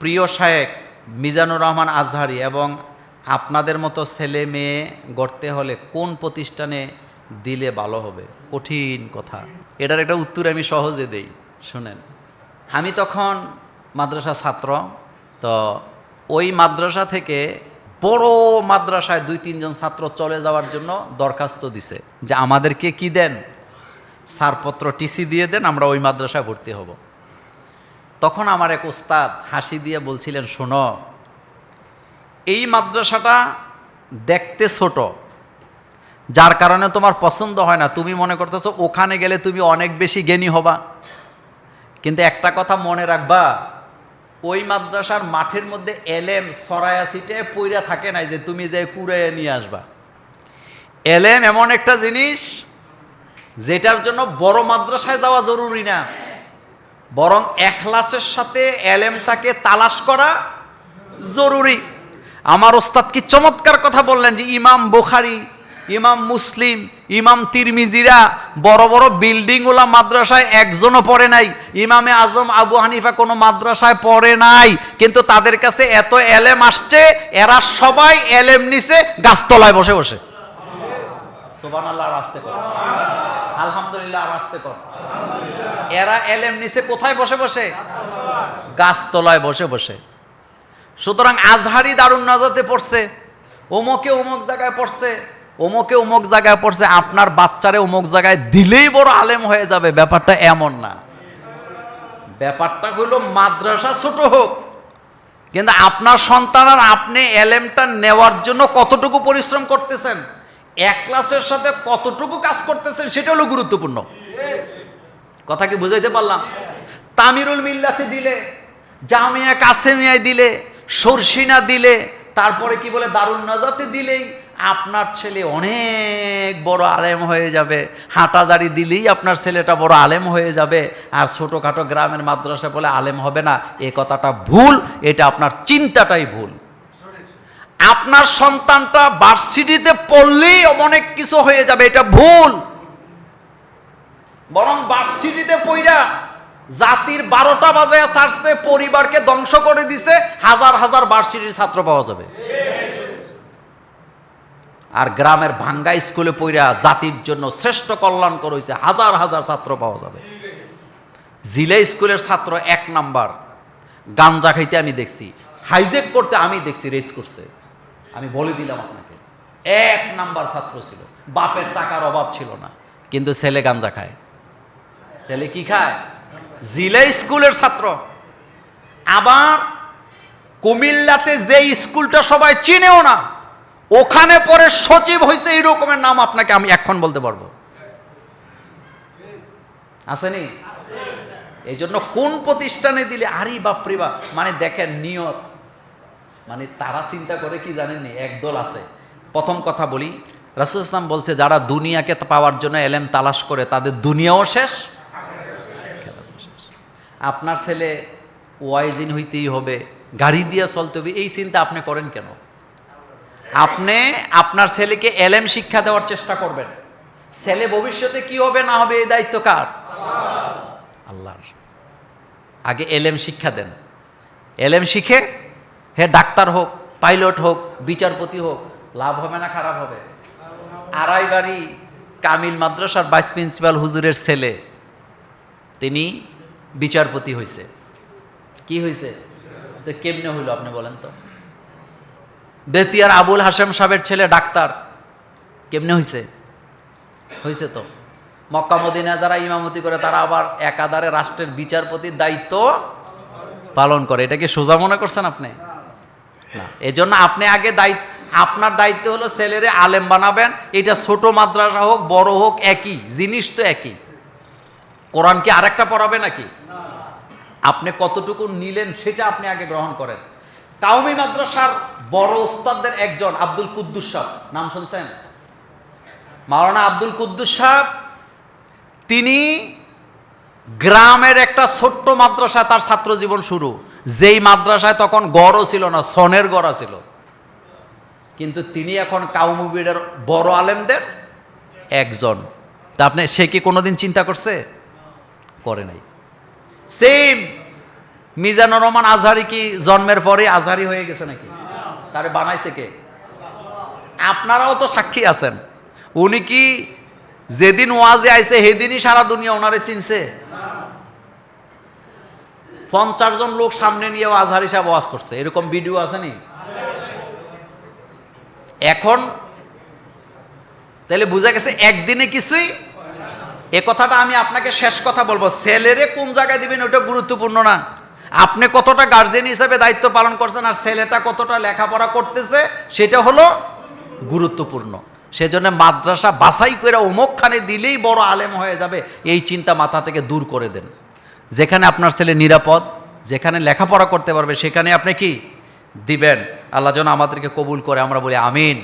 প্রিয় শায়েক, মিজানুর রহমান আজহারি এবং আপনাদের মতো ছেলে মেয়ে গড়তে হলে কোন প্রতিষ্ঠানে দিলে ভালো হবে? কঠিন কথা। এটার একটা উত্তর আমি সহজে দেই, শুনেন। আমি তখন মাদ্রাসা ছাত্র, তো ওই মাদ্রাসা থেকে বড় মাদ্রাসায় দুই তিনজন ছাত্র চলে যাওয়ার জন্য দরখাস্ত দিছে যে আমাদেরকে কি দেন? ছাড়পত্র টিসি দিয়ে দেন, আমরা ওই মাদ্রাসায় ভর্তি হব। তখন আমার এক ওস্তাদ হাসি দিয়ে বলছিলেন, শোনো, এই মাদ্রাসাটা দেখতে ছোট। যার কারণে তোমার পছন্দ হয় না। তুমি মনে করতেছো ওখানে গেলে তুমি অনেক বেশি জ্ঞানী হবা। কিন্তু একটা কথা মনে রাখবা, ওই মাদ্রাসার মাঠের মধ্যে এলেম সরায়া সিটে পইরা থাকে নাই যে তুমি যে কুড়াইয়া নিয়ে আসবা। এলেম এমন একটা জিনিস, যেটার জন্য বড় মাদ্রাসায় যাওয়া জরুরি না। বরং এখলাসের সাথে এলেমটাকে তালাশ করা জরুরি। আমার ওস্তাদ কি চমৎকার কথা বললেন যে ইমাম বোখারি, ইমাম মুসলিম, ইমাম তিরমিজিরা বড় বড় বিল্ডিংগুলা মাদ্রাসায় একজনও পড়ে নাই। ইমামে আজম আবু হানিফা কোনো মাদ্রাসায় পড়ে নাই। কিন্তু তাদের কাছে এত এলেম আসছে, এরা সবাই এলেম নিছে গাছতলায় বসে বসে। সোবান আল্লাহ আসতে আলহামদুলিল্লাহ আর আসতে কর। এরা এলেম নিচে কোথায় বসে বসে? গাছতলায় বসে বসে। সুতরাং আজহারি দারুণ নাজাতে পড়ছে, ওমকে অমুক জায়গায় পড়ছে, ওমকে অমুক জায়গায় পড়ছে, আপনার বাচ্চারে অমুক জায়গায় দিলেই বড় আলেম হয়ে যাবে, ব্যাপারটা এমন না। ব্যাপারটা হলো মাদ্রাসা ছোট হোক, কিন্তু আপনার সন্তান আর আপনি এলেমটা নেওয়ার জন্য কতটুকু পরিশ্রম করতেছেন? এক ক্লাসের সাথে কতটুকু কাজ করতেছেন সেটা হলো গুরুত্বপূর্ণ। কথা কি বুঝাইতে পারলাম? তামিরুল মিল্লাতে দিলে, জামিয়া কাসেমিয়ায় দিলে, সরসিনা দিলে, তারপরে কি বলে দারুণ নাজাতে দিলেই আপনার ছেলে অনেক বড় আলেম হয়ে যাবে। হাঁটাজারি দিলেই আপনার ছেলেটা বড় আলেম হয়ে যাবে। আর ছোটোখাটো গ্রামের মাদ্রাসা বলে আলেম হবে না, এ কথাটা ভুল, এটা আপনার চিন্তাটাই ভুল। আপনার সন্তানটা ভার্সিটিতে পড়লেই অনেক কিছু হয়ে যাবে, এটা ভুল। বরং ভার্সিটিতে পইরা জাতির বারোটা বাজে ছাড়ছে, পরিবারকে ধ্বংস করে দিছে, হাজার হাজার ভার্সিটির ছাত্র পাওয়া যাবে। আর গ্রামের ভাঙ্গা স্কুলে পইরা জাতির জন্য শ্রেষ্ঠ কল্যাণ হয়েছে হাজার হাজার ছাত্র পাওয়া যাবে। জিলা স্কুলের ছাত্র এক নাম্বার, গাঞ্জা খাইতে আমি দেখছি হাইজেক করতে আমি দেখছি রেস করছে। আমি বলে দিলাম আপনাকে এক নাম্বার ছাত্র ছিল বাপের টাকার অভাব ছিল না কিন্তু ছেলে গাঞ্জা খায়। ছেলে কি খায়? জিলা স্কুলের ছাত্র। আবার কুমিল্লাতে যে স্কুলটা সবাই চিনেও না ওখানে পরে সচিব হয়েছে এই রকমের নাম আপনাকে আমি এখন বলতে পারব। আসেনি? এই জন্য কোন প্রতিষ্ঠানে দিলে আরে বাপরে বাপ মানে দেখেন নিয়ত মানে তারা চিন্তা করে কি জানেননি একদল আছে। প্রথম কথা বলি, রাসুল ইসলাম বলছে, যারা দুনিয়াকে পাওয়ার জন্য এলেম তালাশ করে, তাদের দুনিয়াও শেষ। আপনার ছেলে ওয়াইজিন হইতেই হবে, গাড়ি দিয়ে চলতে হবে, এই চিন্তা আপনি করেন কেন? আপনি আপনার ছেলেকে এলেম শিক্ষা দেওয়ার চেষ্টা করবেন। ছেলে ভবিষ্যতে কি হবে, না হবে, এই দায়িত্ব কার? আল্লাহর। আগে এলেম শিক্ষা দেন। এলেম শিখে হে ডাক্তার হোক, পাইলট হোক, বিচারপতি হোক, লাভ হবে না খারাপ হবে? আড়াই বাড়ি কামিল মাদ্রাসার ভাইস প্রিন্সিপাল হুজুরের ছেলে, তিনি বিচারপতি হয়েছে কি হয়েছে তো কেমনে হইল আপনি বলেন তো? বেতিয়ার আবুল হাসেম সাহেবের ছেলে ডাক্তার, কেমনে হয়েছে হয়েছে তো। মক্কা মদিনা যারা ইমামতি করে, তারা আবার একাধারে রাষ্ট্রের বিচারপতির দায়িত্ব পালন করে। এটা কি সোজা মনে করছেন আপনি? এজন্য আপনি আগে দায়িত্ব, আপনার দায়িত্ব হলো ছেলেরে আলেম বানাবেন, এটা ছোট মাদ্রাসা হোক, বড় হোক, একই, জিনিস তো একই। কোরআন কি আরেকটা পড়াবে নাকি? আপনি কতটুকু নিলেন সেটা আপনি আগে গ্রহণ করেন। কাউমি মাদ্রাসার বড় ওস্তাদদের একজন, আব্দুল কুদ্দুস সাহ নাম শুনছেন? মাওলানা আব্দুল কুদ্দুস সাহ তিনি গ্রামের একটা ছোট্ট মাদ্রাসায় তার ছাত্র জীবন শুরু। যেই মাদ্রাসায় তখন গড়ও ছিল না, সনের গড়া ছিল। কিন্তু তিনি এখন কাউমুবিডের বড় আলেমদের একজন। তা আপনি, সে কি কোনোদিন চিন্তা করছে? করে নাই। সেম মিজানুর রহমান আজহারি কি জন্মের পরে আজহারি হয়ে গেছে নাকি? তারে বানাইছে কে? আপনারাও তো সাক্ষী আছেন। উনি কি যেদিন ওয়াজে আইছে, সেদিনই সারা দুনিয়া ওনারে চিনছে। পঞ্চাশ জন লোক সামনে নিয়ে আজহারি সাহেব ওয়াজ করছে। এরকম ভিডিও আছে নি? এখন তাহলে বোঝা গেছে, একদিনে কিছুই এ কথাটা আমি আপনাকে শেষ কথা বলব। ছেলেরে কোন জায়গায় দিবেন ওটা গুরুত্বপূর্ণ না। আপনি কতটা গার্জেন হিসেবে দায়িত্ব পালন করছেন আর ছেলেটা কতটা লেখাপড়া করতেছে, সেটা হলো গুরুত্বপূর্ণ। সেজন্য মাদ্রাসা বাসাই করে অমুকখানে দিলেই বড় আলেম হয়ে যাবে। এই চিন্তা মাথা থেকে দূর করে দেন। যেখানে আপনার ছেলে নিরাপদ, যেখানে লেখাপড়া করতে পারবে, সেখানে আপনি কি দিবেন? আল্লাহ যেন আমাদেরকে কবুল করে, আমরা বলি আমিন।